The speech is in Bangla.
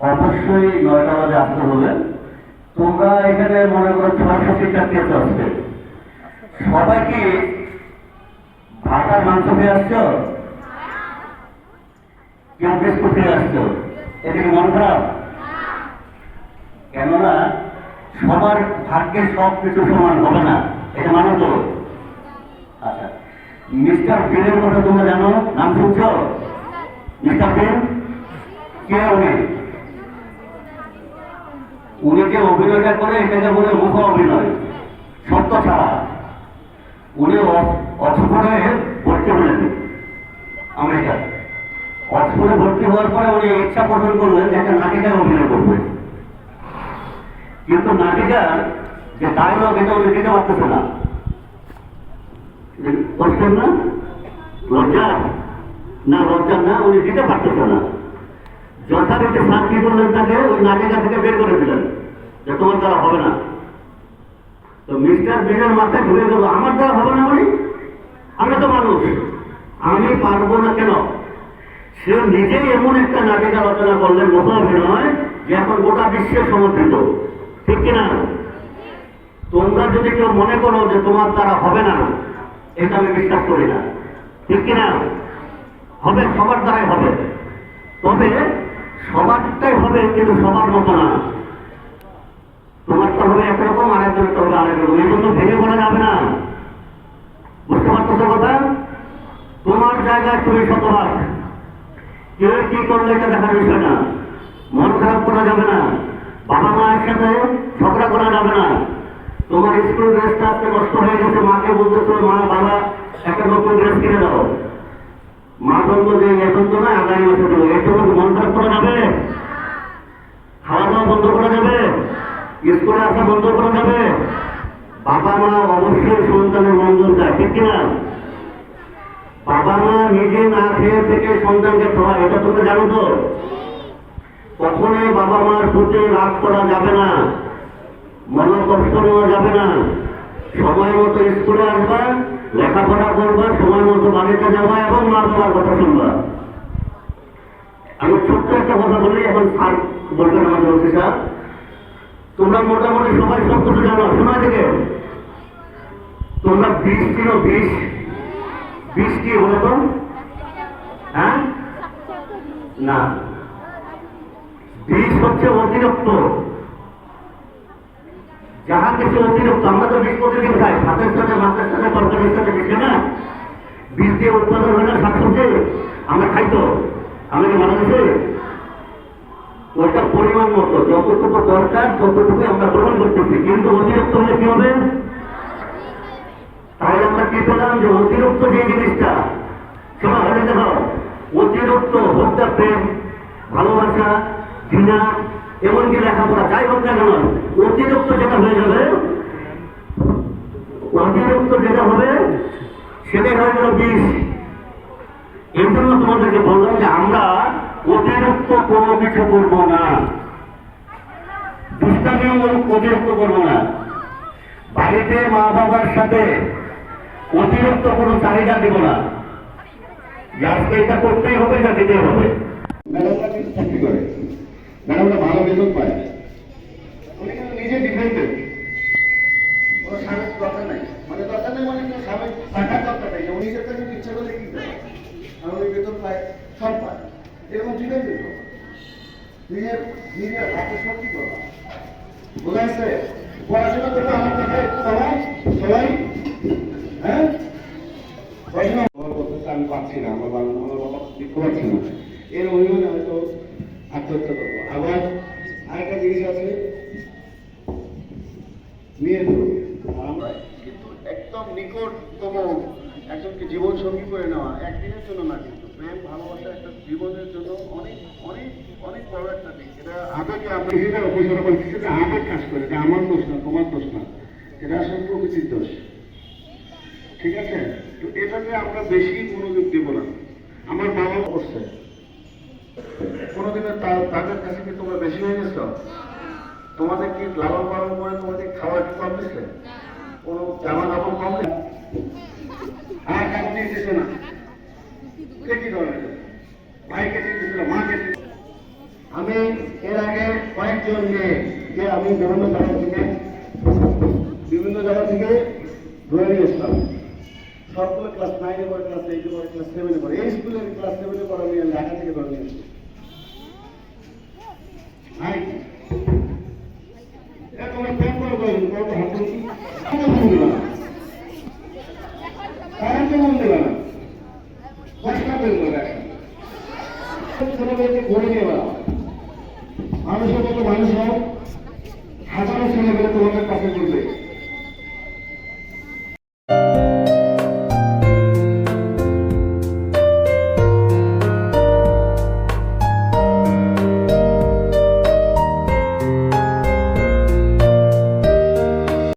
অবশ্যই নয়টা বাজে আসতে হবে তোমরা এখানে মনে করো ছশো শিক্ষার্থী আসছে। সবাই কি ভাতার মাংস খেয়ে আসছো? কেউ বিস্কুট খেয়ে আসছো? এদিকে মন খারাপ? কেননা সবার ভাগ্যে সব কিছু সমান হবে না। এটা মানো তো? আচ্ছা মিস্টার বিলের কথা তোমরা জানো? নাম শুনছ? মিস্টার বিল? কে উনি? উনি যে অভিনয়টা করে এটাকে বলে মুখ অভিনয়, সত্য ছাড়া। উনি অক্সফোর্ডে ভর্তি হলেন। আমেরিকা অক্সফোর্ডে ভর্তি হওয়ার পরে উনি ইচ্ছা পোষণ করলেন যে একটা নাটিকায় অভিনয় করবেন কিন্তু নাটিকার যে ডায়লগ এটা উনি দিতে পারতেছে না। না, লজ্জা। না লজ্জা না, উনি দিতে পারতেছে না। যথারীতি শান্তি করলেন তাকে, ওই নাটিকা থেকে বের করে দিলেন। যে তোমার দ্বারা হবে না। তো মিস্টার বিনের মাথায় ঢুকে গেল, আমার দ্বারা হবে না মানে? আমি তো মানুষ। আমি পারব না কেন? সে নিজেই এমন একটা নাটিকা রচনা করলেন লোক অভিনয় যে এখন গোটা বিশ্বে সমর্থিত। ঠিক কিনা? তোমরা যদি কেউ মনে করো যে তোমার দ্বারা হবে না, এটা আমি বিশ্বাস করি না। ঠিক কিনা? হবে, সবার দ্বারাই হবে। তবে সবারটাই হবে কিন্তু সবার মতো না। তোমারটা হবে একরকম আর একজনের হবে আরেক রকম। এই জন্য ভেঙে পড়া যাবে না। বুঝতে পারতেছো কথা? তোমার জায়গায় তুমি শতভাগ। কেউ কি করলে এটা দেখার বিষয় না। মন খারাপ করা যাবে না। বাবা মায়ের সাথে ঝগড়া করা যাবে না। তোমার স্কুল ড্রেসটা আজকে নষ্ট হয়ে গেছে। মাকে বলতেছো, মা, বাবা, একটা নতুন ড্রেস কিনে দাও। মা বলব যে এখন তো না, আগামী মাসে দেবো। করা যাবে খাওয়া দাওয়া বন্ধ করা যাবে স্কুলে বন্ধ করা যাবে বাবা মা অবশ্যই সন্তানের মঙ্গল চায়, ঠিক কিনা? বাবা মা নিজে না খেয়ে থেকে সন্তানকে খাওয়ায়, এটা তোমরা জানো তো? কখনোই বাবা মার প্রতি রাগ করা যাবে না মনে কষ্ট নেওয়া যাবে না। সময় মতো স্কুলে আসবা লেখাপড়া করবা, সময় মতো বাড়িতে যাবা এবং মা বাবার কথা শুনবা। আমি ছোট্ট একটা কথা বলি, এখন স্যার বলবেন আমাদের অফিসার তোমরা মোটামুটি সবাই সব কিছু জানো, শোনা থেকে তোমরা বিষ ছিল বিষ বিষ কি বলতো হ্যাঁ? না। বিষ হচ্ছে অতিরিক্ত। যাহা কিছু অতিরিক্ত আমরা তো বিষ প্রতিদিন খাই ভাতের সাথে মাছের সাথে তরকারির সাথে মিশে না বীজ দিয়ে উৎপাদন হয় না শাকসবজি আমরা খাই তো আমরা কি মারা গেছে ওইটা পরিমাণ মতো, যতটুকু দরকার ততটুকু আমরা গ্রহণ করতেছি। কিন্তু অতিরিক্ত হলে কি হবে? তাহলে আমরা কি পেলাম যে অতিরিক্ত যে জিনিসটা? সেটা হলে দেখো, অতিরিক্ত হত্যা প্রেম, ভালোবাসা, ঘৃণা এমনকি লেখাপড়া যাই হোক না কেন, অতিরিক্ত যেটা হয়ে যাবে, অতিরিক্ত যেটা হবে সেটাই হয়ে গেল বিষ। এই জন্য তোমাদেরকে বললাম যে আমরা অতিরিক্ত কোনো কিছু করব না। দুষ্টামিও অতিরিক্ত করব না। বাড়িতে মা বাবার সাথে অতিরিক্ত কোনো চাহিদা দেব না। আজকে এটা করতেই হবে যা দিতেই হবে। করে? ম্যাডামরা ভালো বেতন পায়। উনি কিন্তু নিজে ডিপেন্ডেন্ট কোনো স্বামীর দরকার নাই। মানে দরকার নেই মানে কোনো স্বামীর টাকার দরকার নেই। উনি যেটা কিন্তু ইচ্ছা করলে কি করে আর উনি বেতন পায় সব পায়। এরকম ডিপেন্ডেন্ট নিজের নিজের হাতে শক্তি করা। বোঝা যাচ্ছে পড়াশোনা করতে আমার কাছে সবাই সবাই হ্যাঁ? পড়াশোনা আমি পাচ্ছি না। আমার বাবা আমার বাবা দেখতে পাচ্ছি না। এর অভিমানে হয়তো আত্মহত্যা করব আবার আরেকটা জিনিস আছে। মেয়ের আমরা কিন্তু একদম নিকটতম একজনকে জীবন সঙ্গী করে নেওয়া একদিনের জন্য না কিন্তু প্রেম ভালোবাসা একটা জীবনের জন্য অনেক অনেক অনেক বড় একটা দিক। এটা আবেগে আমরা সেটা উপসর্গ করছি সেটা আবেগ কাজ করে। এটা আমার দোষ না তোমার দোষ না। এটা আসলে প্রকৃতির দোষ। ঠিক আছে? তো এটাতে আমরা বেশি মনোযোগ দেবো না। আমার বাবা করছে কোনোদিনও তাদের কাছে কি তোমরা বেশি হয়ে গেছো? তোমাদের কি লালন পালন করে তোমাদের খাবার কি কম দিচ্ছে কোনো জামা কাপড় কম আর কাপড় দিয়ে দিচ্ছে না। কে কি ধরনের ভাইকে দিয়ে দিচ্ছিল মাকে আমি এর আগে কয়েকজন মেয়েকে আমি বিভিন্ন জায়গা থেকে বিভিন্ন জায়গা থেকে ধরে নিয়ে এসলাম সবগুলো ক্লাস নাইনে পড়ে ক্লাস এইটে পড়ে ক্লাস সেভেনে পড়ে এই স্কুলের ক্লাস সেভেনে পড়ে আমি ঢাকা থেকে ধরে নিয়ে মন মন মানুষের মতো মানুষ হও। হাজারো ছেলে মেয়ে তোমাদের কাছে করবে